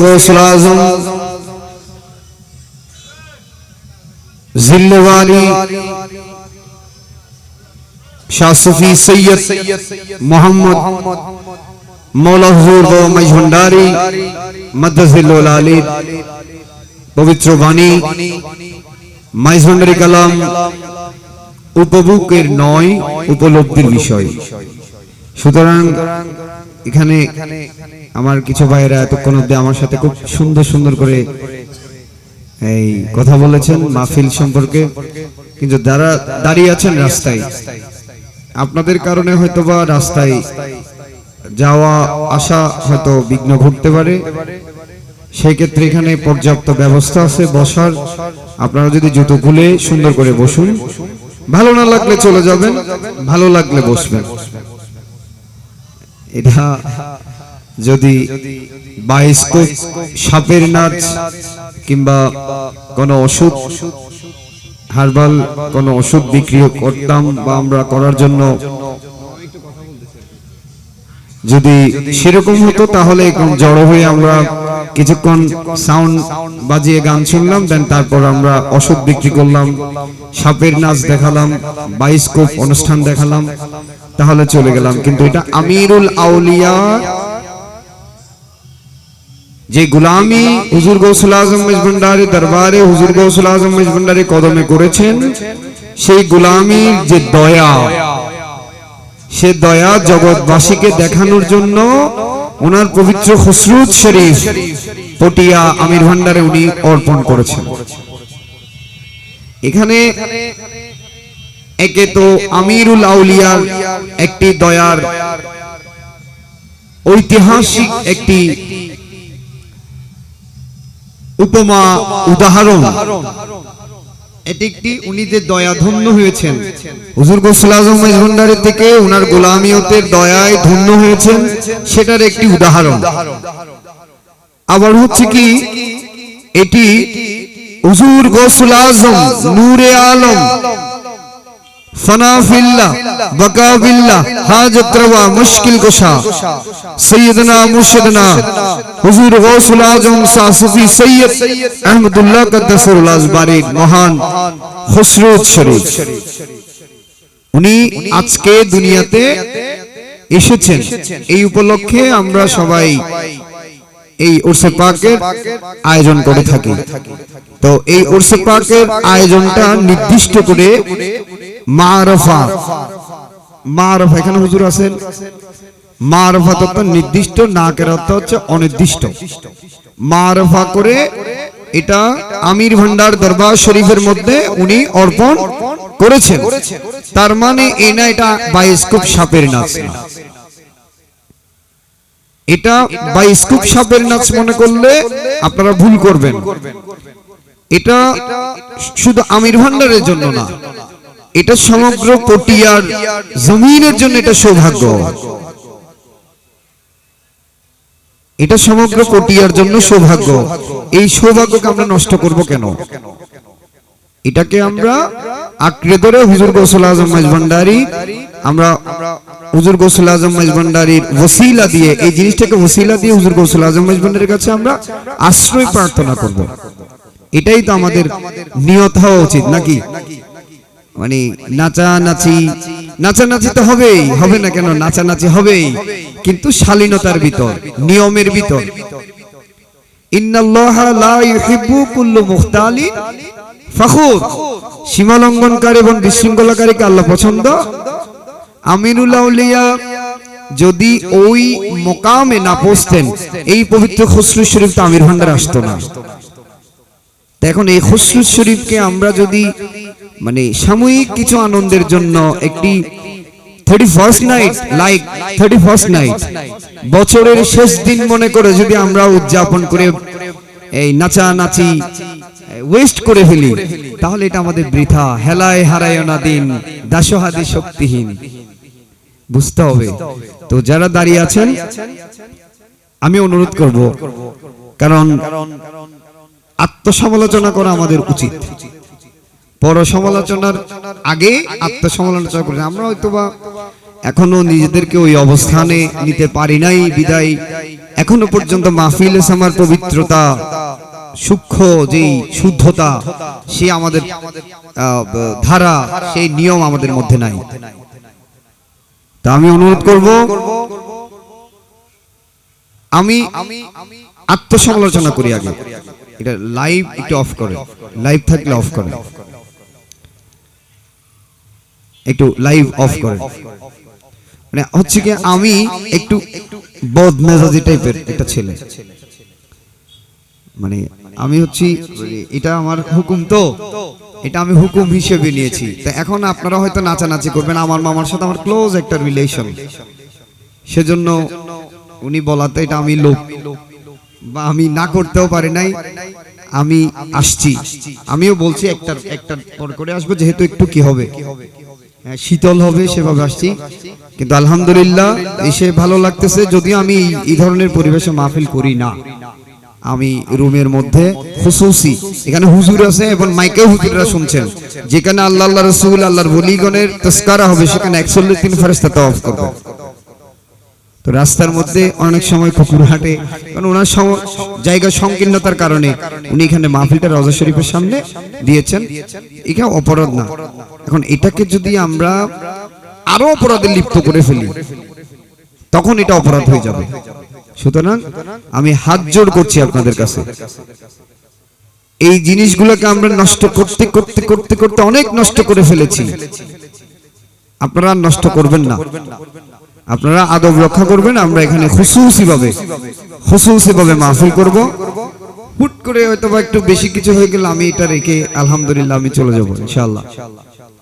গৌসুল আজম জিল্লেওয়ালি শাহ সৈয়দ মোহাম্মদ মৌলা হুজুর ও আলী পবিত্র বাণী মাইজভান্ডারি কালাম উপভোগের নয় উপলব্ধির বিষয় সুতরাং এখানে আমার কিছু ভাইয়েরা এতক্ষণ অব্দি আমার সাথে খুব সুন্দর সুন্দর করে এই কথা বলেছেন মাহফিল সম্পর্কে। কিন্তু যারা দাঁড়িয়ে আছেন রাস্তায়, আপনাদের কারণে হয়তোবা রাস্তায় যাওয়া, আসা হয়তো বিঘ্ন ঘটতে পারে। সেই ক্ষেত্রে এখানে পর্যাপ্ত ব্যবস্থা আছে বসার। আপনারা যদি জুতো খুলে সুন্দর করে বসুন। ভালো না লাগলে চলে যাবেন, ভালো লাগলে বসবেন। এটা যদি বায়োস্কোপ সাপের নাচ কিংবা কোনো ওষুধ হার্বাল কোনো ওষুধ বিক্রি করতাম বা আমরা করার জন্য। যদি সেরকম হতো তাহলে জড়ো হয়ে আমরা কিছুক্ষণ সাউন্ড বাজিয়ে গান শুনলাম দেন তারপর আমরা ওষুধ বিক্রি করলাম সাপের নাচ দেখালাম বাইস্কোপ অনুষ্ঠান দেখালাম তাহলে চলে গেলাম। কিন্তু এটা আমিরুল আউলিয়া যে গুলামি হুজুর গৌসুল আজম মেজবন্ডারি দরবারে হুজুর গৌসুল আজম মেজবন্ডারি কদমে করেছেন, সেই গুলামির যে দয়া, সে দয়া জগৎবাসীকে দেখানোর জন্য ওনার পবিত্র খসরুদ শরীফ পটিয়া আমির ভান্ডারে উনি অর্পণ করেছেন। এখানে একে তো আমিরুল আউলিয়ার একটি দয়ার ঐতিহাসিক একটি উপমা উদাহরণ। এটি একটি উনি যে দয়া ধন্য হয়েছেন। হুজুর গোসল আজম মেজভান্ডারি থেকে ওনার গোলামিয়তের দয়ায় ধন্য হয়েছেন সেটার একটি উদাহরণ। আবার হচ্ছে কি এটি হুজুর গোসল আজম নূরে আলম রওয়া মুশকিল সৈয়দনা শাহ সৈয়দ আহমদুল্লাহ মহান উনি আজকে দুনিয়াতে এসেছেন। এই উপলক্ষে আমরা সবাই এই উর্সে পাকের আয়োজন করে থাকি। তো এই উর্সে পাকের আয়োজনটা নির্দিষ্ট করে মারফা। মারফা, এখানে হুজুর আছেন? মারফা তো নির্দিষ্ট নাকের অর্থ হচ্ছে অনির্দিষ্ট। মারফা করে এটা আমির ভান্ডার দরবার শরীফের মধ্যে উনি অর্পণ করেছেন। তার মানে এই না এটা বায়োস্কোপ সাপের নাচ না। এটা বায়োস্কোপ সাপের নাচ মনে করলে আপনারা ভুল করবেন। এটা শুধু আমির ভান্ডারের জন্য না। এটা সমগ্র পটিয়ার জমিনের জন্য এটা সৌভাগ্য। এটা সমগ্র পটিয়ার জন্য সৌভাগ্য। এই সৌভাগ্যকে আমরা নষ্ট করব কেন? এটাকে আমরা আঁকড়ে ধরে হুজুর গৌসুল আজম মাইজভান্ডারি আমরা হুজুর গৌসুল আজম মাইজভান্ডারির ওসিলা দিয়ে, এই জিনিসটাকে ওসিলা দিয়ে হুজুর গৌসুল আজম মাইজভান্ডারির কাছে আমরা আশ্রয় প্রার্থনা করব। এটাই তো আমাদের নিয়ত হওয়া উচিত, নাকি? মানে নাচানাচি নাচানাচি তো হবেই, হবে না কেন? নাচানাচি হবেই, কিন্তু শালীনতার ভিতর, নিয়মের ভিতর। এবং পছন্দ। যদি ওই মোকামে না পৌঁছতেন, এই পবিত্র খসরু শরীফ তো আমির ভান্ডার আসতো না। এখন এই খসরু শরীফকে আমরা যদি মানে সাময়িক কিছু আনন্দের জন্য একটি thirty first night like thirty first night বছরের শেষ দিন মনে করে যদি আমরা উদযাপন করে এই নাচা নাচি ওয়েস্ট করে ফেলি, তাহলে এটা আমাদের বৃথা। হেলায় হারায় না দিন, দাসহাদি শক্তিহীন। বুঝতে হবে। তো যারা দাঁড়িয়ে আছেন, আমি অনুরোধ করব, কারণ আত্মসমালোচনা করা আমাদের উচিত। পর সমালোচনার আগে আত্মসমালোচনা করে আমরা হয়তোবা এখনও নিজেদেরকে ওই অবস্থানে নিতে পারি নাই, বিদায়। এখনও পর্যন্ত মাহফিলে আমার পবিত্রতা, সূক্ষ্ম যেই শুদ্ধতা, সে আমাদের ধারা, সেই নিয়ম আমাদের মধ্যে নাই। তা আমি অনুরোধ করব, আমি আত্মসমালোচনা করি আগে। এটা লাইভ একটু অফ করে। লাইভ থাকলে অফ করে। একটু লাইভ অফ করে। মানে হচ্ছে কি, আমি একটু বদ মেজাজি টাইপের একটা ছেলে। মানে আমি হচ্ছি, এটা আমার হুকুম তো। এটা আমি হুকুম হিসেবে নিয়েছি। তা এখন আপনারা হয়তো নাচানাচি করবেন, আমার মামার সাথে আমার ক্লোজ একটা রিলেশন সেজন্য উনি বলাতে এটা আমি লোক বা আমি না করতেও পারি নাই, আমি আসছি। আমিও বলছি একটা একটা পর করে আসব, যেহেতু একটু কি হবে। শীতল হবে সেভাবে আসছি। কিন্তু আলহামদুলিল্লাহ, এসে ভালো লাগতেছে, যদিও আমি এই- ধরনের পরিবেশে মাহফিল করি না। আমি রুমের মধ্যে খুসুসি। এখানে হুজুর আছে এবং মাইকে হুজুররা শুনছেন। যেখানে আল্লাহ আল্লাহ রসুল, আল্লাহর বলিগণের তস্কারা হবে, সেখানে একচল্লিশ দিন ফেরস্তা তফ করবে। তো রাস্তার মধ্যে অনেক সময় কুকুর হাঁটে, কারণ ওনার জায়গা সংকীর্ণতার কারণে উনি এখানে মাহফিলটা রজা শরীফের সামনে দিয়েছেন। এটা অপরাধ না। এখন এটাকে যদি আমরা আরও অপরাধে লিপ্ত করে ফেলি, তখন এটা অপরাধ হয়ে যাবে। সুতরাং আমি হাত জোড় করছি আপনাদের কাছে। এই জিনিসগুলোকে আমরা নষ্ট করতে করতে করতে করতে অনেক নষ্ট করে ফেলেছি। আপনারা নষ্ট করবেন না। আপনারা আদব রক্ষা করবেন, আমরা এখানে খুশুসি ভাবে খুশুসি ভাবে মাহফিল করব। হুট করে হয়তো বা একটু বেশি কিছু হয়ে গেলে আমি এটা রেখে আলহামদুলিল্লাহ আমি চলে যাব, ইনশাআল্লাহ।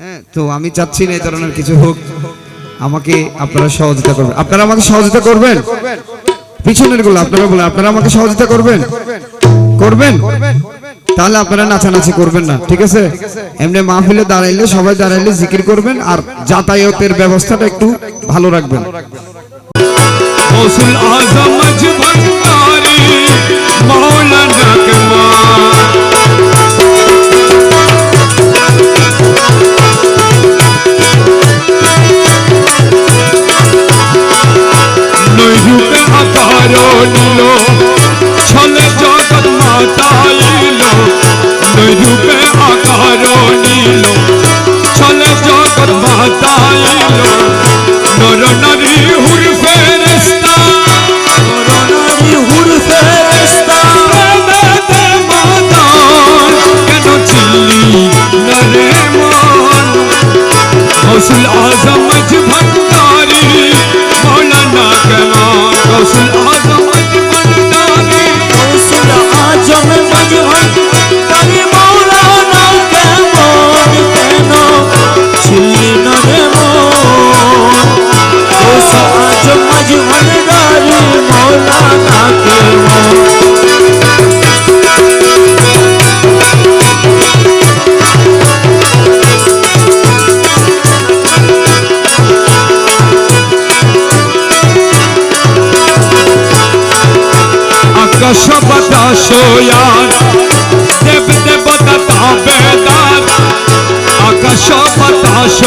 হ্যাঁ তো আমি চাচ্ছি না এই ধরনের কিছু হোক। আমাকে আপনারা সহযোগিতা করবেন। আপনারা আমাকে সহযোগিতা করবেন? পিছনেরগুলো আপনারা বলে আপনারা আমাকে সহযোগিতা করবেন? করবেন? তাহলে আপনারা নাচানাচি করবেন না, ঠিক আছে? এমনি মাহফিলে দাঁড়াইলে, সবাই দাঁড়াইলে জিকির করবেন আর যাতায়াতের ব্যবস্থাটা একটু ভালো রাখবেন। মৌলানা কেমন গৌসুল আকাশ বাতাস দেব দেবতা তাবেদার আকাশ বাতাস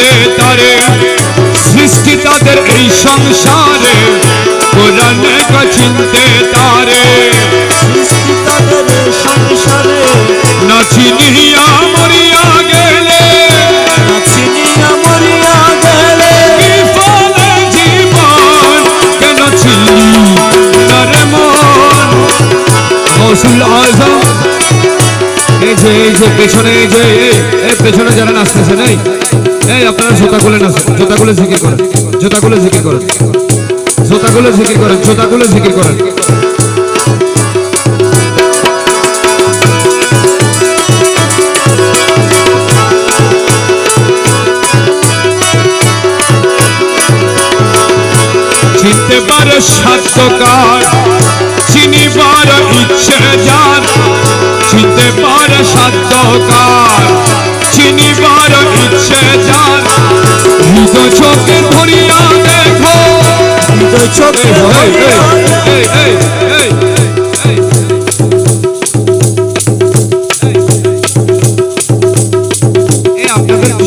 চিনতে তারে সৃষ্টি তাদের এই সংসারে কোরআন চিনতে তারে। সৃষ্টি তাদের সংসারে। না চিনিয়া মরিয়া গেলে। চিনিয়া মরিয়া গেলে। বিফলে জীবন কেন ছিলি নরে মন? গৌসুল আজম। এই যে এই যে পেছনে এই যে এই পেছনে যারা নাচতেছেন এই এই আপনারা জোতা খুলে নাচেন জোতা খুলে জিকির করেন, জোতা খুলে জিকির করেন, জোতা খুলে জিকির করেন, জোতা খুলে জিকির করেন। চিনতে পারে সাধ্যকার চিনিবার ইচ্ছে যার চিনতে পারে সাধ্যকার চিনিবার ইচ্ছে যার চোখে ধরিয়া দেখো। চোখে ধরিয়া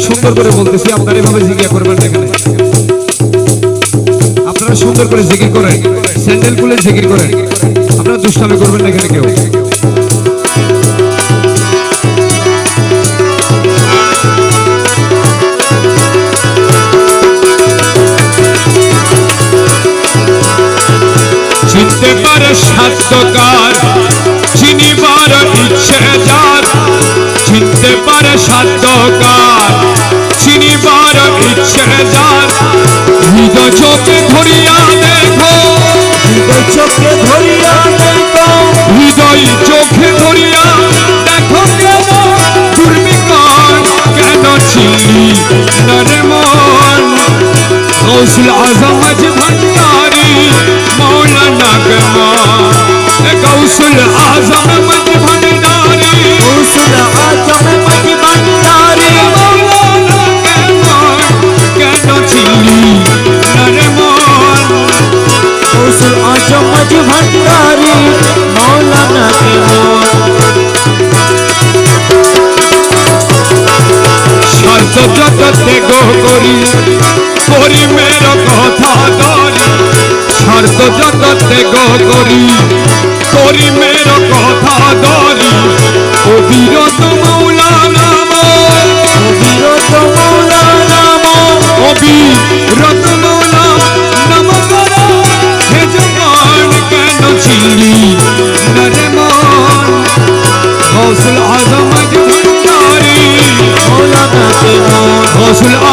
সুন্দর করে বলতেছি আপনারা এভাবে জিজ্ঞাসা করবেন এখানে। আপনারা সুন্দর করে জিকির করেন স্যান্ডেল খুলে জিকির করেন। আপনারা দুষ্টামি করবেন না এখানে কেউ। চিনতে পারে সাধ্যকার চিনিবার ইচ্ছে যার চিনতে পারে সাধ্যকার। চিনিবার ইচ্ছে যার হৃদয় চোখে ধরিয়া দেখো। হৃদয় চোখে ধরিয়া দেখো। হৃদয় চোখে ধরিয়া দেখো কেন? দুর্বিকার কেন নরে মন? গৌসুল আজম আজ কমান গৌসুল আজম করি করি মের কথা ধরি অবিরত মৌলা নাম বিরত মৌলানা অবিরত মৌলা নাম করো। হে জবান কেন নরে মন। গৌসুল আজম আজ মৌলানা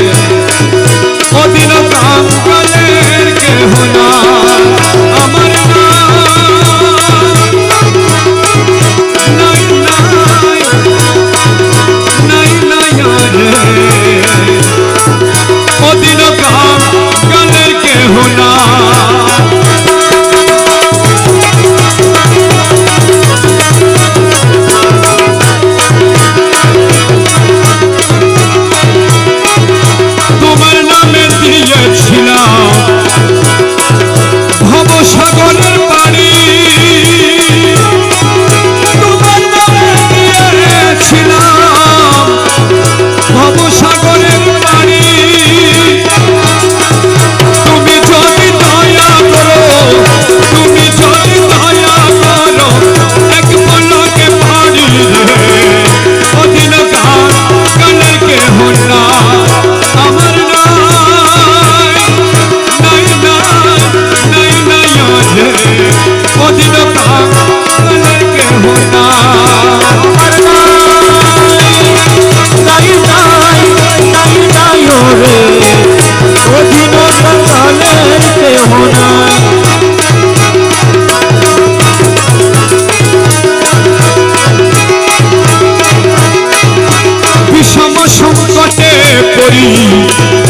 অধীন